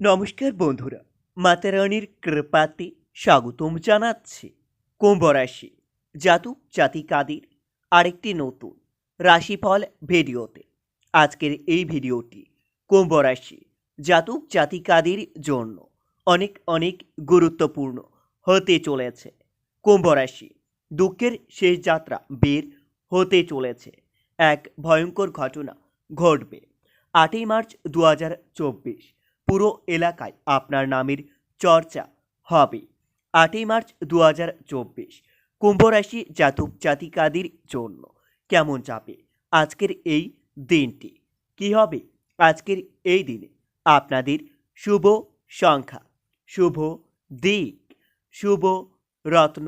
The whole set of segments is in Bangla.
নমস্কার বন্ধুরা মাতারানির কৃপাতে স্বাগতম জানাচ্ছি কুম্ভ রাশি, জাতক জাতিকাদের আরেকটি নতুন রাশিফল ভিডিওতে। আজকের এই ভিডিওটি কুম্ভ রাশি, জাতক জাতিকাদের জন্য অনেক অনেক গুরুত্বপূর্ণ হতে চলেছে। কুম্ভ রাশি, দুঃখের শেষ যাত্রা বের হতে চলেছে। এক ভয়ঙ্কর ঘটনা ঘটবে। আটই মার্চ দু হাজার চব্বিশ। পুরো এলাকায় আপনার নামের চর্চা হবে। আটই মার্চ দু হাজার চব্বিশ, কুম্ভ রাশি জাতক জাতিকাদের জন্য কেমন যাবে? আজকের এই দিনটি কি হবে? আজকের এই দিনে আপনাদের শুভ সংখ্যা, শুভ দিক, শুভ রত্ন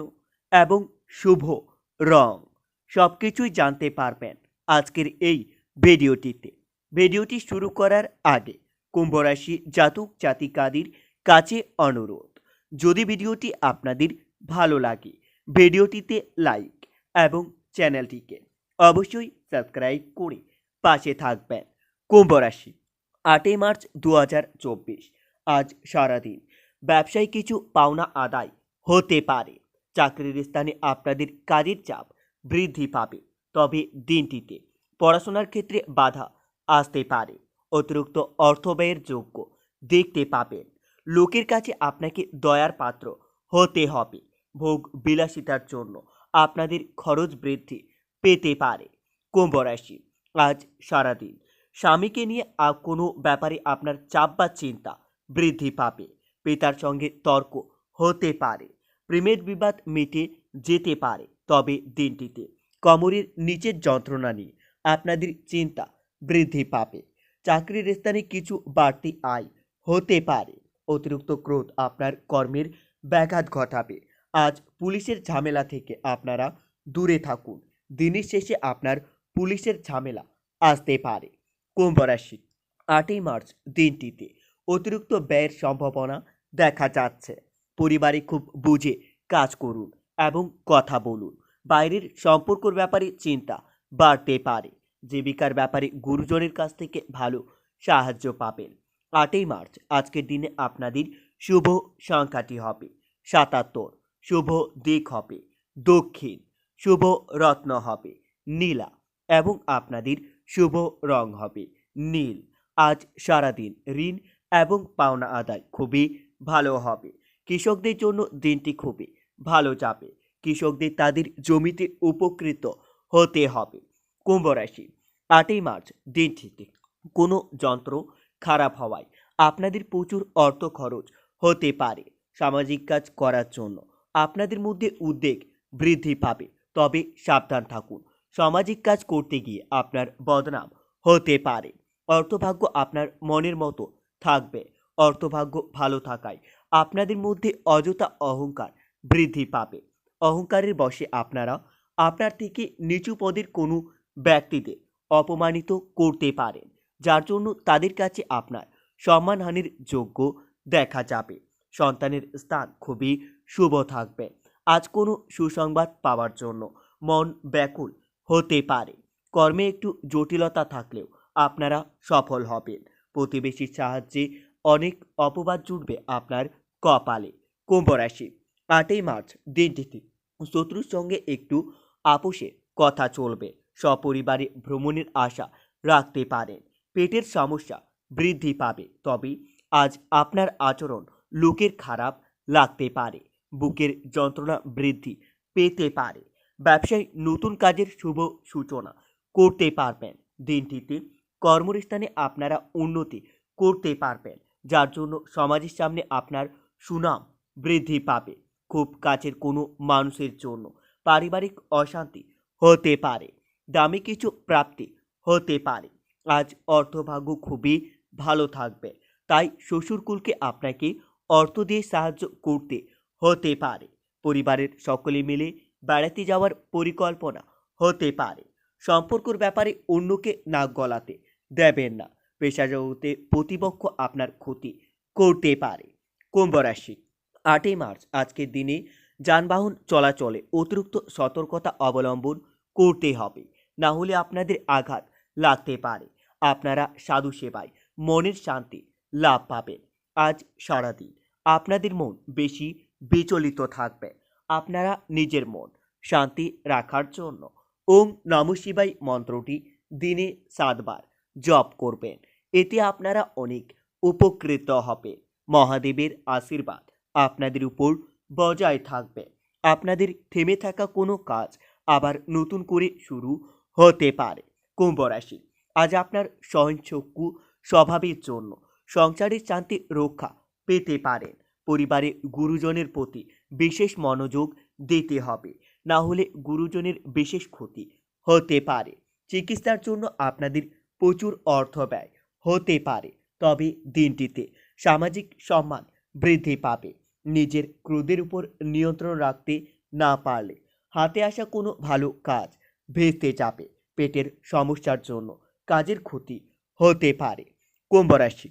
এবং শুভ রং সব কিছুই জানতে পারবেন আজকের এই ভিডিওটিতে। ভিডিওটি শুরু করার আগে কুম্ভ রাশি জাতক, জাতিকাদের কাছে অনুরোধ। যদি ভিডিওটি আপনাদের ভালো লাগে, ভিডিওটিতে লাইক এবং চ্যানেলটিকে অবশ্যই সাবস্ক্রাইব করে পাশে থাকবেন। কুম্ভ রাশি আটই মার্চ দু হাজার চব্বিশ, আজ সারাদিন। ব্যবসায় কিছু পাওনা আদায় হতে পারে। চাকরির স্থানে আপনাদের কাজের চাপ বৃদ্ধি পাবে। তবে দিনটিতে পড়াশোনার ক্ষেত্রে বাধা আসতে পারে। অতিরিক্ত অর্থ ব্যয়ের যোগ্য। দেখতে পাবেন, লোকের কাছে আপনাকে দয়ার পাত্র হতে হবে ভোগ বিলাসিতার জন্য। আপনাদের খরচ বৃদ্ধি পেতে পারে কুম্ভ রাশি। আজ সারাদিন স্বামীকে নিয়ে কোনো ব্যাপারে আপনার চাপ বা চিন্তা বৃদ্ধি পাবে। পিতার সঙ্গে তর্ক হতে পারে, প্রেমের বিবাদ মিটে যেতে পারে। তবে দিনটিতে কোমরের নিচের যন্ত্রণা নিয়ে আপনাদের চিন্তা বৃদ্ধি পাবে। চাকরির স্থানে কিছু বাড়তি আয় হতে পারে। অতিরিক্ত ক্রোধ আপনার কর্মের ব্যাঘাত ঘটাবে। আজ পুলিশের ঝামেলা থেকে আপনারা দূরে থাকুন। দিনের শেষে আপনার পুলিশের ঝামেলা আসতে পারে। কুম্ভ রাশি, আটই মার্চ দিনটিতে অতিরিক্ত ব্যয়ের সম্ভাবনা দেখা যাচ্ছে। পরিবারে খুব বুঝে কাজ করুন এবং কথা বলুন। বাইরের সম্পর্কর ব্যাপারে চিন্তা বাড়তে পারে। জীবিকার ব্যাপারে গুরুজনের কাছ থেকে ভালো সাহায্য পাবেন। আটই মার্চ, আজকের দিনে আপনাদের শুভ সংখ্যাটি হবে। সাতাত্তর, শুভ দিক হবে। দক্ষিণ, শুভ রত্ন হবে। নীলা, এবং আপনাদের শুভ রং হবে। নীল, আজ সারাদিন ঋণ এবং পাওনা আদায় খুবই ভালো হবে। কৃষকদের জন্য দিনটি খুবই ভালো যাবে। কৃষকদের তাদের জমিতে উপকৃত হতে হবে। কুম্ভ রাশি। আটই মার্চ দিনটিতে কোনো যন্ত্র খারাপ হওয়ায় আপনাদের প্রচুর অর্থ খরচ হতে পারে সামাজিক কাজ করার জন্য। আপনাদের মধ্যে উদ্বেগ বৃদ্ধি পাবে। তবে সাবধান থাকুন। সামাজিক কাজ করতে গিয়ে আপনার বদনাম হতে পারে। অর্থভাগ্য আপনার মনের মতো থাকবে। অর্থভাগ্য ভালো থাকায় আপনাদের মধ্যে অযথা অহংকার বৃদ্ধি পাবে। অহংকারের বশে আপনারা, আপনার থেকে নিচু পদের কোনো ব্যক্তিদের অপমানিত করতে পারেন, যার জন্য তাদের কাছে আপনার সম্মানহানির যোগ্য দেখা যাবে। সন্তানের স্থান খুবই শুভ থাকবে। আজ কোনো সুসংবাদ পাওয়ার জন্য মন ব্যাকুল হতে পারে। কর্মে একটু জটিলতা থাকলেও আপনারা সফল হবেন। প্রতিবেশীর সাহায্যে অনেক অপবাদ জুটবে আপনার কপালে। কুম্ভ রাশি, আটই মার্চ দিনটিতে শত্রুর সঙ্গে একটু আপোষে কথা চলবে। সপরিবারে ভ্রমণের আশা রাখতে পারেন। পেটের সমস্যা বৃদ্ধি পাবে। তবে আজ আপনার আচরণ লোকের খারাপ লাগতে পারে। বুকের যন্ত্রণা বৃদ্ধি পেতে পারে। ব্যবসায় নতুন কাজের শুভ সূচনা করতে পারবেন। দিনটিতে কর্মস্থানে আপনারা উন্নতি করতে পারবেন, যার জন্য সমাজের সামনে আপনার সুনাম বৃদ্ধি পাবে। খুব কাছের কোনো মানুষের জন্য পারিবারিক অশান্তি হতে পারে। দামি কিছু প্রাপ্তি হতে পারে। আজ অর্থভাগ্য খুবই ভালো থাকবে। তাই শ্বশুরকুলকে আপনাকে অর্থ দিয়ে সাহায্য করতে হতে পারে। পরিবারের সকলে মিলে বেড়াতে যাওয়ার পরিকল্পনা হতে পারে। সম্পর্কর ব্যাপারে অন্যকে নাক গলাতে দেবেন না। পেশা জগতে প্রতিপক্ষ আপনার ক্ষতি করতে পারে। কুম্ভ রাশি, আটই মার্চ, আজকের দিনে যানবাহন চলাচলে অতিরিক্ত সতর্কতা অবলম্বন করতে হবে। না হলে আপনাদের আঘাত লাগতে পারে। আপনারা সাধু সেবায় মনের শান্তি লাভ পাবেন। আজ সারাদিন আপনাদের মন বেশি বিচলিত থাকবে। আপনারা নিজের মন শান্তি রাখার জন্য ওম নম শিবাই মন্ত্রটি দিনে সাতবার জপ করবেন। এতে আপনারা অনেক উপকৃত হবে মহাদেবের আশীর্বাদ আপনাদের উপর বজায় থাকবে। আপনাদের থেমে থাকা কোনো কাজ আবার নতুন করে শুরু হতে পারে। কুম্ভ রাশি, আজ আপনার সহনচক্ষু স্বভাবের জন্য সংসারের শান্তি রক্ষা পেতে পারেন। পরিবারে গুরুজনের প্রতি বিশেষ মনোযোগ দিতে হবে, না হলে গুরুজনের বিশেষ ক্ষতি হতে পারে। চিকিৎসার জন্য আপনাদের প্রচুর অর্থ ব্যয় হতে পারে, তবে দিনটিতে সামাজিক সম্মান বৃদ্ধি পাবে। নিজের ক্রোধের উপর নিয়ন্ত্রণ রাখতে না পারলে হাতে আসা কোনো ভালো কাজ ভেস্তে যাবে পেটের সমস্যার জন্য। কাজের ক্ষতি হতে পারে। কুম্ভ রাশি,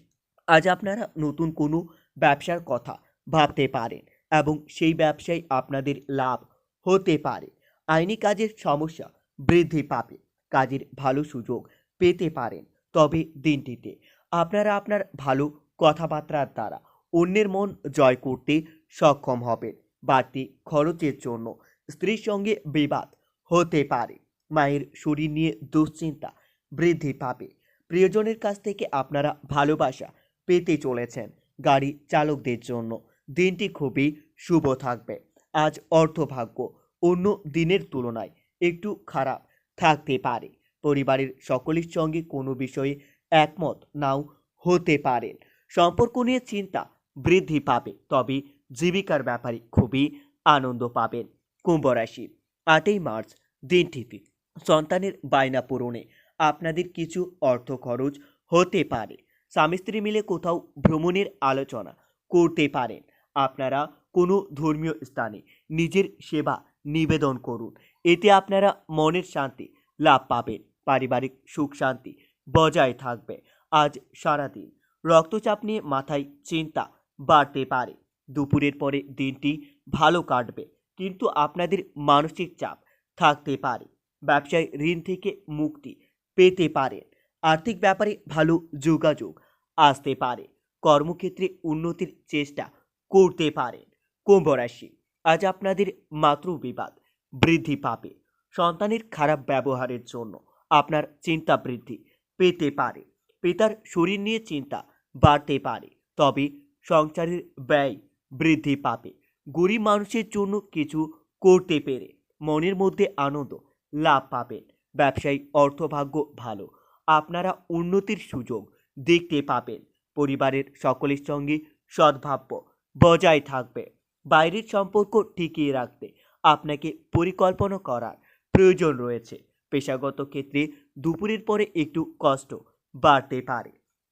আজ আপনারা নতুন কোনো ব্যবসার কথা ভাবতে পারেন এবং সেই ব্যবসায় আপনাদের লাভ হতে পারে। আইনি কাজের সমস্যা বৃদ্ধি পাবে, কাজের ভালো সুযোগ পেতে পারেন। তবে দিনটিতে আপনারা আপনার ভালো কথাবার্তার দ্বারা অন্যের মন জয় করতে সক্ষম হবেন। বাড়তি খরচের জন্য স্ত্রীর সঙ্গে বিবাদ হতে পারে। মায়ের শরীর নিয়ে দুশ্চিন্তা বৃদ্ধি পাবে। প্রিয়জনের কাছ থেকে আপনারা ভালোবাসা পেতে চলেছেন গাড়ি চালকদের জন্য। দিনটি খুবই শুভ থাকবে। আজ অর্থভাগ্য অন্য দিনের তুলনায় একটু খারাপ থাকতে পারে। পরিবারের সকলের সঙ্গে কোনো বিষয়ে একমত নাও হতে পারেন। সম্পর্ক নিয়ে চিন্তা বৃদ্ধি পাবে, তবে জীবিকার ব্যাপারে খুবই আনন্দ পাবেন। কুম্ভ রাশি, আটই মার্চ দিনটিতে। সন্তানের বায়না পূরণে আপনাদের কিছু অর্থ খরচ হতে পারে। স্বামী স্ত্রী মিলে কোথাও ভ্রমণের আলোচনা করতে পারেন। আপনারা কোনো ধর্মীয় স্থানে নিজের সেবা নিবেদন করুন। এতে আপনারা মনের শান্তি লাভ পাবেন, পারিবারিক সুখ শান্তি বজায় থাকবে। আজ সারাদিন রক্তচাপ নিয়ে মাথায় চিন্তা বাড়তে পারে। দুপুরের পরে দিনটি ভালো কাটবে, কিন্তু আপনাদের মানসিক চাপ থাকতে পারে। ব্যবসায় ঋণ থেকে মুক্তি পেতে পারেন আর্থিক ব্যাপারে ভালো যোগাযোগ আসতে পারে। কর্মক্ষেত্রে উন্নতির চেষ্টা করতে পারেন কুম্ভ রাশি, আজ আপনাদের মাতৃবিবাদ বৃদ্ধি পাবে। সন্তানের খারাপ ব্যবহারের জন্য আপনার চিন্তা বৃদ্ধি পেতে পারে। পিতার শরীর নিয়ে চিন্তা বাড়তে পারে, তবে সংসারের ব্যয় বৃদ্ধি পাবে। গরিব মানুষের জন্য কিছু করতে পেরে মনের মধ্যে আনন্দ লাভ পাবেন। ব্যবসায়িক অর্থভাগ্য ভালো। আপনারা উন্নতির সুযোগ দেখতে পাবেন। পরিবারের সকলের সঙ্গে সদ্ভাব্য বজায় থাকবে। বাইরের সম্পর্ক টিকিয়ে রাখতে আপনাকে পরিকল্পনা করার প্রয়োজন রয়েছে। পেশাগত ক্ষেত্রে দুপুরের পরে একটু কষ্ট বাড়তে পারে।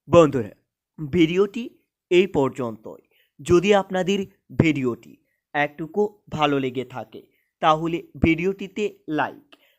বন্ধুরা, ভিডিওটি এই পর্যন্তই। যদি আপনাদের ভিডিওটি একটুকু ভালো লেগে থাকে, তাহলে ভিডিওটিতে লাইক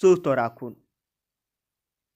সুস্থ রাখুন